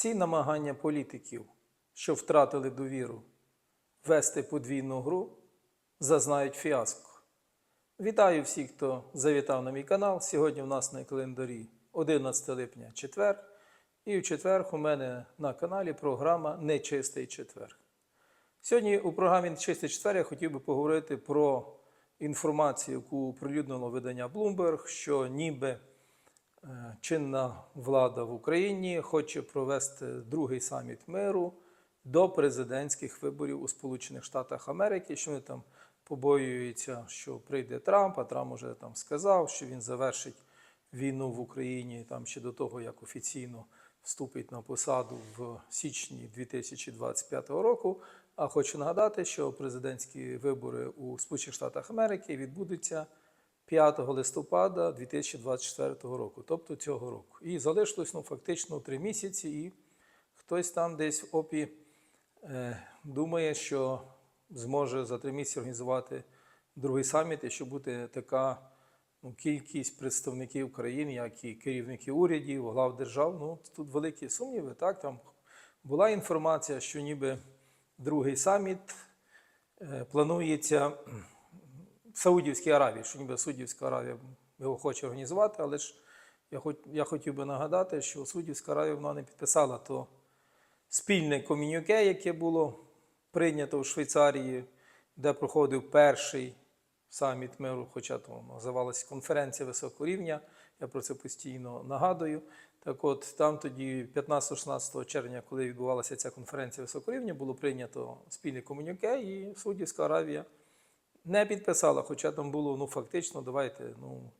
Всі намагання політиків, що втратили довіру, вести подвійну гру, зазнають фіаско. Вітаю всіх, хто завітав на мій канал. Сьогодні в нас на календарі 11 липня четвер. І в четвер у мене на каналі програма Нечистий четвер. Сьогодні у програмі Нечистий четвер я хотів би поговорити про інформацію, яку оприлюднило видання Bloomberg, що ніби чинна влада в Україні хоче провести другий саміт миру до президентських виборів у Сполучених Штатах Америки, що вони там побоюються, що прийде Трамп, а Трамп уже там сказав, що він завершить війну в Україні там ще до того, як офіційно вступить на посаду в січні 2025 року. А хочу нагадати, що президентські вибори у Сполучених Штатах Америки відбудуться 5 листопада 2024 року, тобто цього року. І залишилось ну, фактично три місяці, і хтось там десь в ОПІ е, думає, що зможе за три місяці організувати другий саміт, і що буде така ну, кількість представників країн, як і керівників урядів, глав держав. Ну, тут великі сумніви. Так? Там була інформація, що ніби другий саміт е, планується Саудівській Аравії, що ніби Саудівська Аравія його хоче організувати, але ж я, хоч, я хотів би нагадати, що Саудівська Аравія вона не підписала то спільне комюніке, яке було прийнято в Швейцарії, де проходив перший саміт миру, хоча то називалася конференція високого рівня. Я про це постійно нагадую. Так от там тоді, 15-16 червня, коли відбувалася ця конференція високого рівня, було прийнято спільне комюніке, і Саудівська Аравія не підписала, хоча там було ну, фактично, давайте, ну,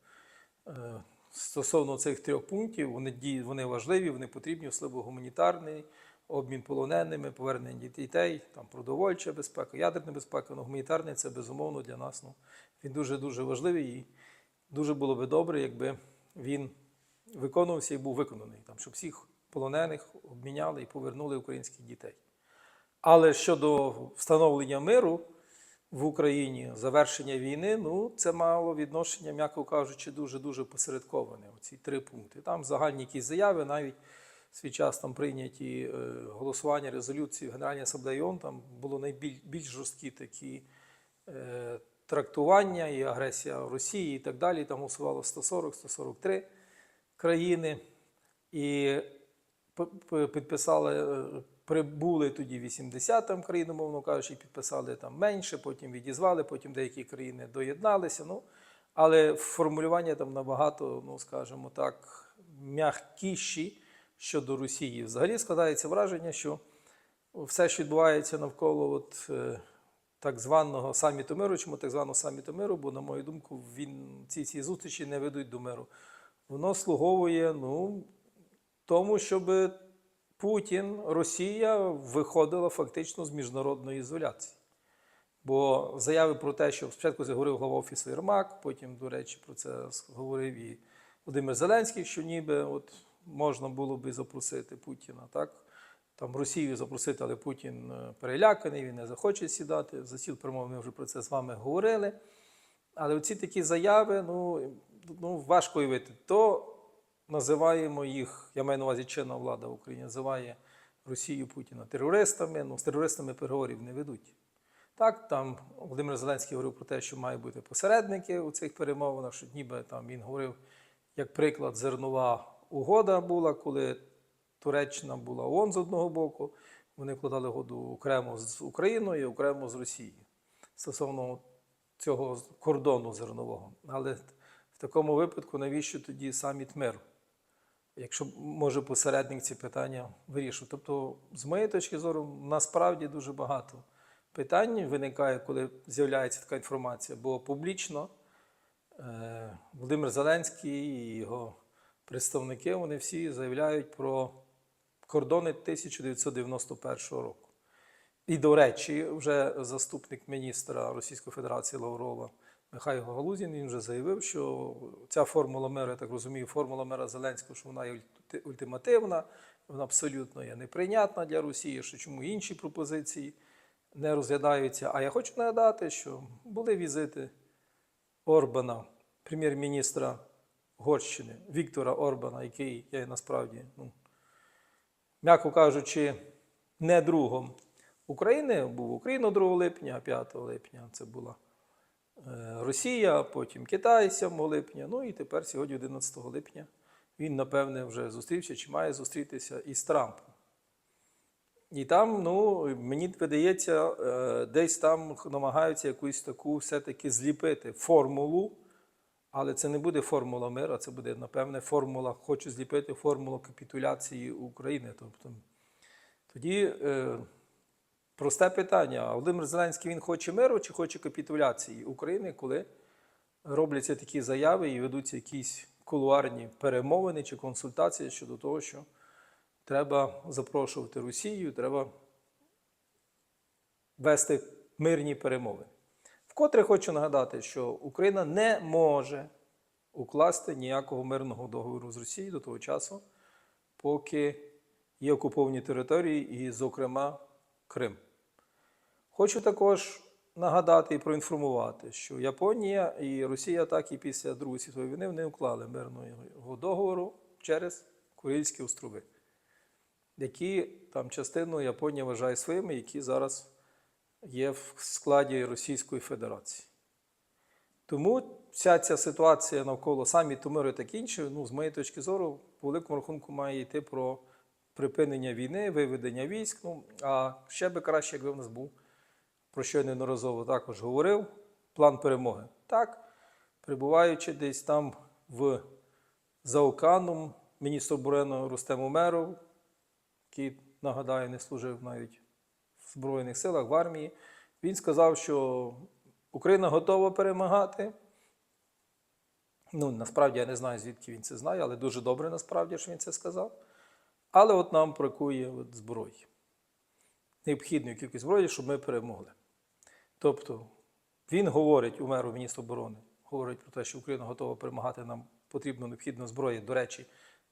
е, стосовно цих трьох пунктів, вони, вони важливі, вони потрібні, особливо гуманітарний, обмін полоненими, повернення дітей, там, продовольча безпека, ядерна безпека, ну, гуманітарний це безумовно для нас. Ну, він дуже-дуже важливий і дуже було би добре, якби він виконувався і був виконаний, там, щоб всіх полонених обміняли і повернули українських дітей. Але щодо встановлення миру в Україні, завершення війни, ну це мало відношення, м'яко кажучи, дуже-дуже посередковане. Оці три пункти. Там загальні якісь заяви, навіть свій час там прийняті е, голосування резолюції в Генеральній асамблеї ООН, там було найбільш більш жорсткі такі е, трактування і агресія Росії і так далі. Там голосувало 140-143 країни. І підписали, е, прибули тоді 80 там країн, умовно кажучи, підписали там менше, потім відізвали, потім деякі країни доєдналися. Ну, але формулювання там набагато, ну скажімо так, м'якіші щодо Росії. Взагалі складається враження, що все, що відбувається навколо от, е, так званого саміту миру, чому так званого саміту миру, бо, на мою думку, він, ці, ці зустрічі не ведуть до миру. Воно слуговує ну, тому, щоб Путін, Росія виходила фактично з міжнародної ізоляції. Бо заяви про те, що спочатку заговорив голова офісу Єрмак, потім, до речі, про це говорив і Володимир Зеленський, що ніби от можна було би запросити Путіна. Так? Там Росію запросити, але Путін е, переляканий, він не захоче сідати. За стіл перемов ми вже про це з вами говорили. Але оці такі заяви, ну, ну важко уявити. То називаємо їх, я маю на увазі чинна влада в Україні, називає Росію Путіна терористами. Ну, з терористами переговорів не ведуть. Так, там Володимир Зеленський говорив про те, що мають бути посередники у цих перемовинах, що ніби там він говорив, як приклад, зернова угода була, коли Туреччина була ООН з одного боку, вони вкладали угоду окремо з Україною окремо з Росією стосовно цього кордону зернового. Але в такому випадку навіщо тоді саміт миру? Якщо може посередник ці питання вирішив. Тобто, з моєї точки зору, насправді дуже багато питань виникає, коли з'являється така інформація, бо публічно е, Володимир Зеленський і його представники вони всі заявляють про кордони 1991 року. І, до речі, вже заступник міністра Російської Федерації Лаврова Михайло Галузін він вже заявив, що ця формула мера, я так розумію, формула мера Зеленського, що вона є ультимативна, вона абсолютно є неприйнятна для Росії, що чому інші пропозиції не розглядаються. А я хочу нагадати, що були візити Орбана, прем'єр-міністра Угорщини Віктора Орбана, який є насправді ну, м'яко кажучи, не другом України. Був Україна 2 липня, а 5 липня це була Росія, потім Китай 7 липня. Ну і тепер сьогодні, 11 липня, він, напевне, вже зустрівся чи має зустрітися із Трампом. І там, ну, мені видається, е, десь там намагаються якусь таку все-таки зліпити формулу, але це не буде формула миру, це буде, напевне, формула, хочу зліпити формулу капітуляції України. Тобто, тоді е, просте питання: Володимир Зеленський він хоче миру чи хоче капітуляції України, коли робляться такі заяви і ведуться якісь кулуарні перемовини чи консультації щодо того, що треба запрошувати Росію, треба вести мирні перемовини. Вкотре хочу нагадати, що Україна не може укласти ніякого мирного договору з Росією до того часу, поки є окуповані території, і, зокрема, Крим. Хочу також нагадати і проінформувати, що Японія і Росія так і після Другої світової війни не уклали мирного договору через Курильські острови, які там частину Японія вважає своїми, які зараз є в складі Російської Федерації. Тому вся ця ситуація навколо саміту миру і таке інше, ну, з моєї точки зору, по великому рахунку має йти про припинення війни, виведення військ. Ну, а ще би краще, якби в нас був, про що я неодноразово також говорив, план перемоги. Так, перебуваючи десь там в Заоканом, міністр оборони Рустем Умеров, який, нагадаю, не служив навіть в Збройних силах, в армії, він сказав, що Україна готова перемагати. Ну, насправді я не знаю, звідки він це знає, але дуже добре насправді, що він це сказав. Але от нам бракує от зброї. Необхідної кількості зброї, щоб ми перемогли. Тобто він говорить, умеру міністр оборони, говорить про те, що Україна готова перемагати, нам потрібно необхідно зброї. До речі,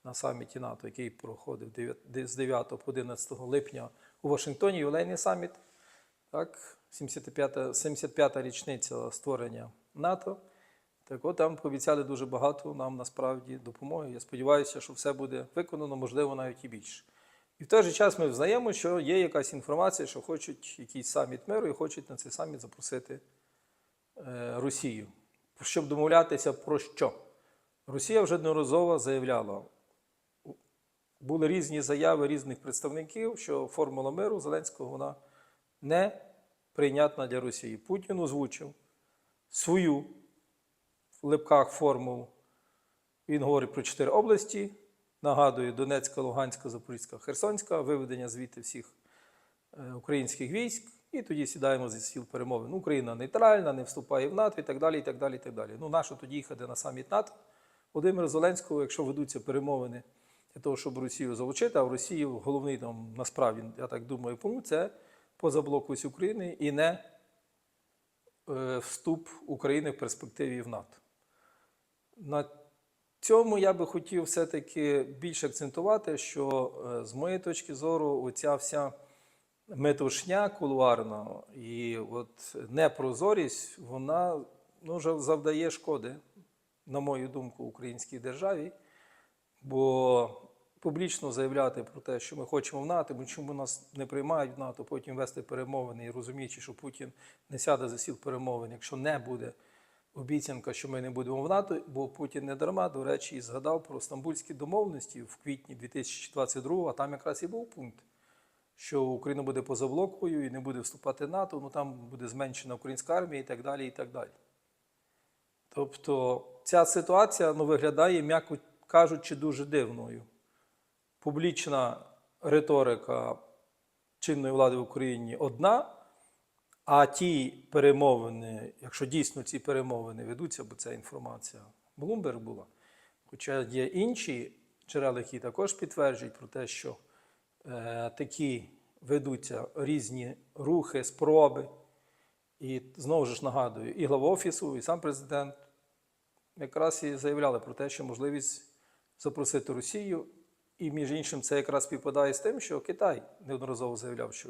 на саміті НАТО, який проходив з 9 по 11 липня у Вашингтоні, ювілейний саміт, так, 75-та 75 річниця створення НАТО. Так от там пообіцяли дуже багато нам насправді допомоги. Я сподіваюся, що все буде виконано, можливо, навіть і більше. І в той же час ми взнаємо, що є якась інформація, що хочуть якийсь саміт миру і хочуть на цей саміт запросити е, Росію. Щоб домовлятися про що? Росія вже неодноразово заявляла, були різні заяви різних представників, що формула миру Зеленського вона не прийнятна для Росії. Путін озвучив свою в липках формулу. Він говорить про чотири області. Нагадую, Донецька, Луганська, Запорізька, Херсонська, виведення звідти всіх е, українських військ. І тоді сідаємо за стіл перемовин. Україна нейтральна, не вступає в НАТО і так далі. і так далі, і так далі. Ну, нащо тоді їхати на саміт НАТО? Володимира Зеленського, якщо ведуться перемовини для того, щоб Росію залучити, а в Росії головний там насправді, я так думаю, пункт це позаблокуюсь України і не е, вступ України в перспективі в НАТО. На цьому я би хотів все-таки більше акцентувати, що е, з моєї точки зору, оця вся метушня кулуарна і от непрозорість, вона ну, завдає шкоди, на мою думку, українській державі. Бо публічно заявляти про те, що ми хочемо в НАТО, бо чому нас не приймають в НАТО, потім вести перемовини і розуміючи, що Путін не сяде за сіл перемовин, якщо не буде обіцянка, що ми не будемо в НАТО, бо Путін не дарма, до речі, і згадав про стамбульські домовленості в квітні 2022 а там якраз і був пункт, що Україна буде поза блокою і не буде вступати в НАТО, ну там буде зменшена українська армія і так далі. і так далі. Тобто ця ситуація ну, виглядає, м'яко кажучи, дуже дивною. Публічна риторика чинної влади в Україні одна, а ті перемовини, якщо дійсно ці перемовини ведуться, бо ця інформація Блумберг була, хоча є інші джерела, які також підтверджують про те, що е, такі ведуться різні рухи, спроби. І знову ж нагадую, і глава офісу, і сам президент якраз і заявляли про те, що можливість запросити Росію. І, між іншим, це якраз співпадає з тим, що Китай неодноразово заявляв, що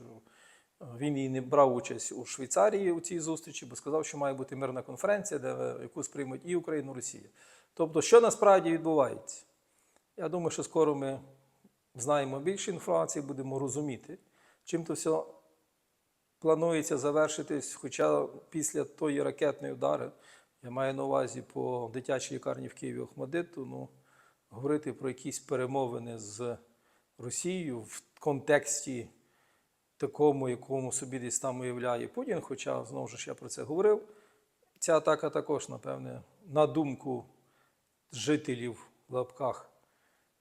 він і не брав участь у Швейцарії у цій зустрічі, бо сказав, що має бути мирна конференція, де яку сприймуть і Україну, і Росія. Тобто, що насправді відбувається? Я думаю, що скоро ми знаємо більше інформації, будемо розуміти, чим то все планується завершитись, хоча після тої ракетної удари, я маю на увазі по дитячій лікарні в Києві Охмадиту, ну, говорити про якісь перемовини з Росією в контексті такому, якому собі десь там уявляє Путін, хоча знову ж я про це говорив. Ця атака також, напевне, на думку жителів в лапках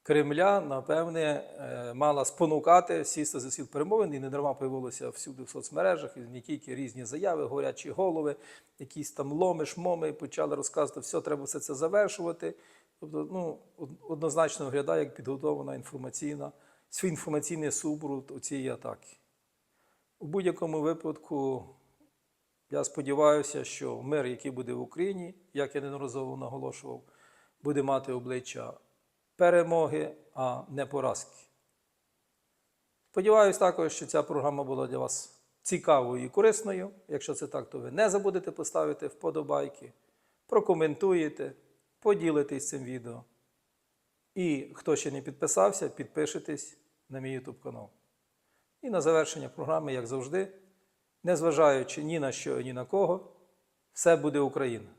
Кремля, напевне, е, мала спонукати сісти за стіл перемовин, і не дарма появилося всюди в соцмережах, і не тільки різні заяви, горячі голови, якісь там ломи, шмоми, почали розказувати, все, треба все це завершувати. Тобто, ну, однозначно виглядає як підготовлена інформаційна, свій інформаційний супровід у цієї атаки. У будь-якому випадку я сподіваюся, що мир, який буде в Україні, як я неодноразово наголошував, буде мати обличчя перемоги, а не поразки. Сподіваюсь також, що ця програма була для вас цікавою і корисною. Якщо це так, то ви не забудете поставити вподобайки, прокоментуєте, поділитесь цим відео. І хто ще не підписався, підпишитесь на мій YouTube канал. І на завершення програми, як завжди, незважаючи ні на що, ні на кого, все буде Україна.